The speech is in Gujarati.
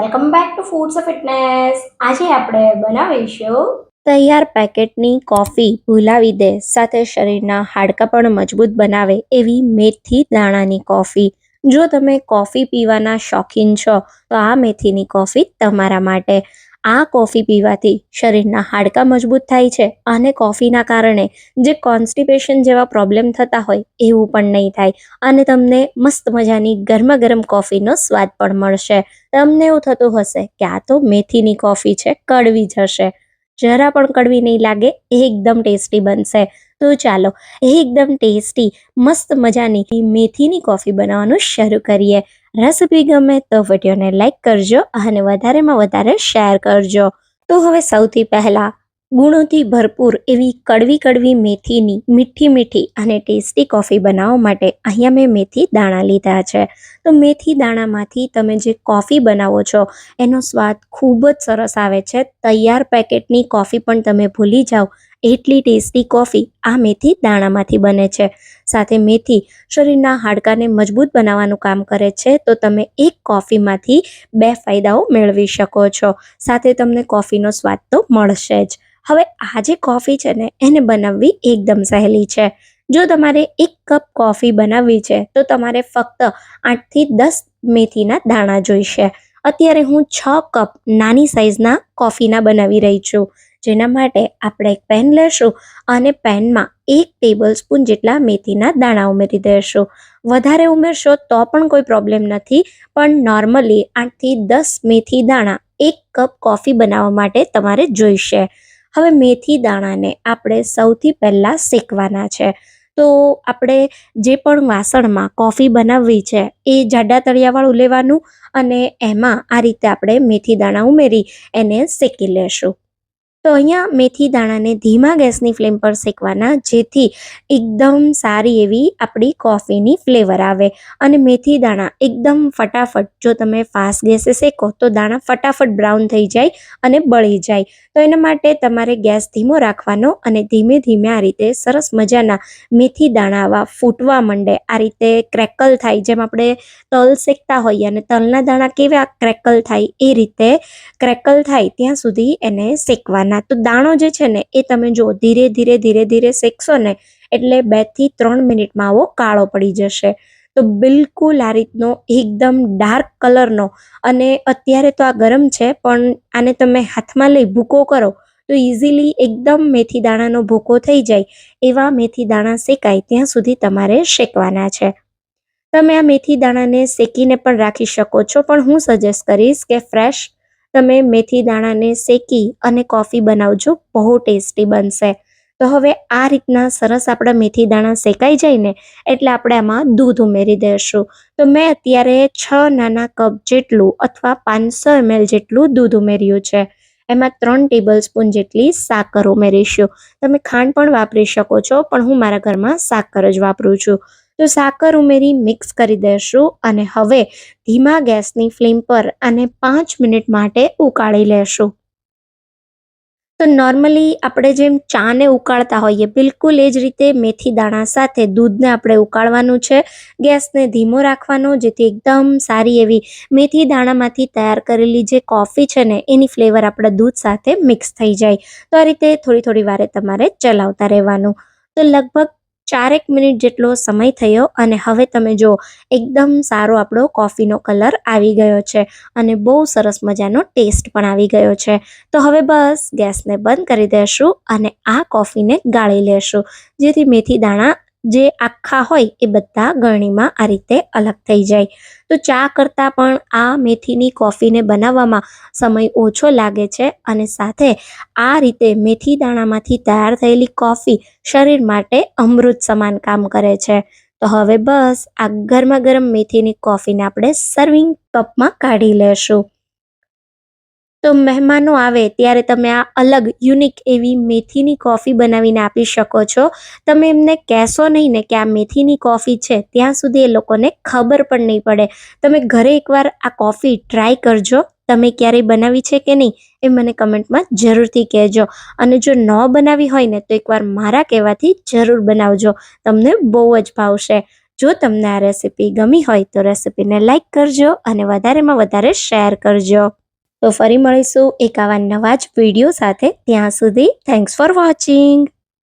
Welcome back to foods of fitness આજે આપણે બનાવીશું તૈયાર પેકેટની કોફી ભૂલાવી દે, સાથે શરીરના હાડકાં પણ મજબૂત બનાવે એવી મેથી દાણાની કોફી. જો તમે કોફી પીવાના શોખીન છો, તો આ મેથીની કોફી તમારા માટે. આ કોફી પીવાથી શરીરના હાડકાં મજબૂત થાય છે અને કોફીના કારણે જે કોન્સ્ટિપેશન જેવા પ્રોબ્લેમ થતા હોય એવું પણ નહીં થાય અને તમને મસ્ત મજાની ગરમા ગરમ કોફીનો સ્વાદ પણ મળશે. તમને એવું થતું હશે કે આ તો મેથીની કોફી છે, કડવી જશે જરા પણ કડવી નહીં લાગે એકદમ ટેસ્ટી બનશે. તો ચાલો એકદમ ટેસ્ટી, મસ્ત મજાની મેથીની કોફી બનાવવાનું શરૂ કરીએ. રેસિપી ગમે તો વિડીયોને લાઇક કરજો અને વધારેમાં વધારે શેર કરજો. તો હવે સૌથી પહેલાં ગુણોથી ભરપૂર એવી કડવી કડવી મેથીની મીઠી મીઠી અને ટેસ્ટી કોફી બનાવવા માટે અહીંયા મેં મેથી દાણા લીધા છે. તો મેથી દાણામાંથી તમે જે કોફી બનાવો છો, એનો સ્વાદ ખૂબ જ સરસ આવે છે. તૈયાર પેકેટની કોફી પણ તમે ભૂલી જાઓ, એટલી ટેસ્ટી કોફી આ મેથી દાણામાંથી બને છે. સાથે મેથી શરીરના હાડકાને મજબૂત બનાવવાનું કામ કરે છે, તો તમે એક કોફીમાંથી બે ફાયદાઓ મેળવી શકો છો. સાથે તમને કોફીનો સ્વાદ તો મળશે જ. હવે આ જે કોફી છે ને, એને બનાવવી એકદમ સહેલી છે. જો તમારે એક કપ કોફી બનાવવી છે, તો તમારે ફક્ત આઠથી દસ મેથીના દાણા જોઈશે. અત્યારે હું છ કપ નાની સાઇઝના કોફીના બનાવી રહી છું. જેના માટે આપણે એક પેન લેશું અને પેનમાં એક ટેબલ સ્પૂન જેટલા મેથીના દાણા ઉમેરી દેશું. વધારે ઉમેરશો તો પણ કોઈ પ્રોબ્લેમ નથી, પણ નોર્મલી આઠથી દસ મેથી દાણા એક કપ કોફી બનાવવા માટે તમારે જોઈશે. હવે મેથી દાણાને આપણે સૌથી પહેલાં શેકવાના છે. તો આપણે જે પણ વાસણમાં કોફી બનાવવી છે, એ જાડા તળિયાવાળું લેવાનું અને એમાં આ રીતે આપણે મેથી દાણા ઉમેરી એને શેકી લેશું. તો અહીંયા મેથી દાણાને ધીમા ગેસની ફ્લેમ પર શેકવાના, જેથી એકદમ સારી એવી આપણી કોફીની ફ્લેવર આવે. અને મેથી દાણા એકદમ ફટાફટ, જો તમે ફાસ્ટ ગેસે શેકો, તો દાણા ફટાફટ બ્રાઉન થઈ જાય અને બળી જાય. તો એના માટે તમારે ગેસ ધીમો રાખવાનો અને ધીમે ધીમે આ રીતે સરસ મજાના મેથી દાણા ફૂટવા માંડે. આ રીતે ક્રેકલ થાય, જેમ આપણે તલ શેકતા હોઈએ અને તલના દાણા કેવા ક્રેકલ થાય, એ રીતે ક્રેકલ થાય, ત્યાં સુધી એને શેકવાના. તો દાણો જે છે ને, એ તમે જો ધીરે ધીરે ધીરે ધીરે શેકશો ને, એટલે બેથી ત્રણ મિનિટમાં આવો કાળો પડી જશે. તો બિલકુલ આ રીતનો એકદમ ડાર્ક કલરનો. અને અત્યારે તો આ ગરમ છે, પણ આને તમે હાથમાં લઈ ભૂકો કરો, તો ઇઝીલી એકદમ મેથી દાણાનો ભૂકો થઈ જાય. એવા મેથી દાણા શેકાય ત્યાં સુધી તમારે શેકવાના છે. તમે આ મેથી દાણાને શેકીને પણ રાખી શકો છો, પણ હું સજેસ્ટ કરીશ કે ફ્રેશ તમે મેથી દાણાને શેકી અને કોફી બનાવજો, બહુ ટેસ્ટી બનશે. તો હવે આ રીતના સરસ આપણા મેથી દાણા શેકાઈ જાય ને, એટલે આપણે આમાં દૂધ ઉમેરી દઈશું તો મેં અત્યારે છ નાના કપ જેટલું અથવા પાંચસો એમએલ જેટલું દૂધ ઉમેર્યું છે. એમાં ત્રણ ટેબલ સ્પૂન જેટલી સાકર ઉમેરીશું. તમે ખાંડ પણ વાપરી શકો છો, પણ હું મારા ઘરમાં સાકર જ વાપરું છું. તો સાકર ઉમેરી મિક્સ કરી દઈશું અને હવે ધીમા ગેસની ફ્લેમ પર અને પાંચ મિનિટ માટે ઉકાળી લેશું. તો નોર્મલી આપણે જેમ ચાને ઉકાળતા હોઈએ, બિલકુલ એ જ રીતે મેથી દાણા સાથે દૂધને આપણે ઉકાળવાનું છે. ગેસને ધીમો રાખવાનો, જેથી એકદમ સારી એવી મેથી દાણામાંથી તૈયાર કરેલી જે કોફી છે ને, એની ફ્લેવર આપણા દૂધ સાથે મિક્સ થઈ જાય. તો આ રીતે થોડી થોડી વારે તમારે ચલાવતા રહેવાનું. તો લગભગ ચારેક મિનિટ જેટલો સમય થયો અને હવે તમે જો એકદમ સારો આપણો કોફીનો કલર આવી ગયો છે અને બહુ સરસ મજાનો ટેસ્ટ પણ આવી ગયો છે. તો હવે બસ ગેસને બંધ કરી દેશું અને આ કોફીને ગાળી લેશું. જેથી મેથી દાણા જે આખા હોય એ બધા ગળણીમાં આ રીતે અલગ થઈ જાય. તો ચા કરતાં પણ આ મેથીની કોફીને બનાવવામાં સમય ઓછો લાગે છે અને સાથે આ રીતે મેથી દાણામાંથી તૈયાર થયેલી કોફી શરીર માટે અમૃત સમાન કામ કરે છે. તો હવે બસ આ ગરમા ગરમ મેથીની કોફીને આપણે સર્વિંગ કપમાં કાઢી લેશું. તો મહેમાનો આવે ત્યારે તમે આ અલગ, યુનિક એવી મેથીની કોફી બનાવીને આપી શકો છો. તમે એમને કહેશો નહીં ને કે આ મેથીની કોફી છે, ત્યાં સુધી એ લોકોને ખબર પણ નહીં પડે. તમે ઘરે એકવાર આ કોફી ટ્રાય કરજો, તમે ક્યારેય બનાવી છે કે નહીં એ મને કમેન્ટમાં જરૂરથી કહેજો. અને જો ન બનાવી હોય ને તો એકવાર મારા કહેવાથી જરૂર બનાવજો. તમને બહુ જ ભાવશે. જો તમને આ રેસીપી ગમી હોય તો રેસીપીને લાઇક કરજો અને વધારેમાં વધારે શેર કરજો. તો ફરી મળીશું એક આવા નવા જ વીડિયો સાથે ત્યાં સુધી થેન્ક્સ ફોર વોચિંગ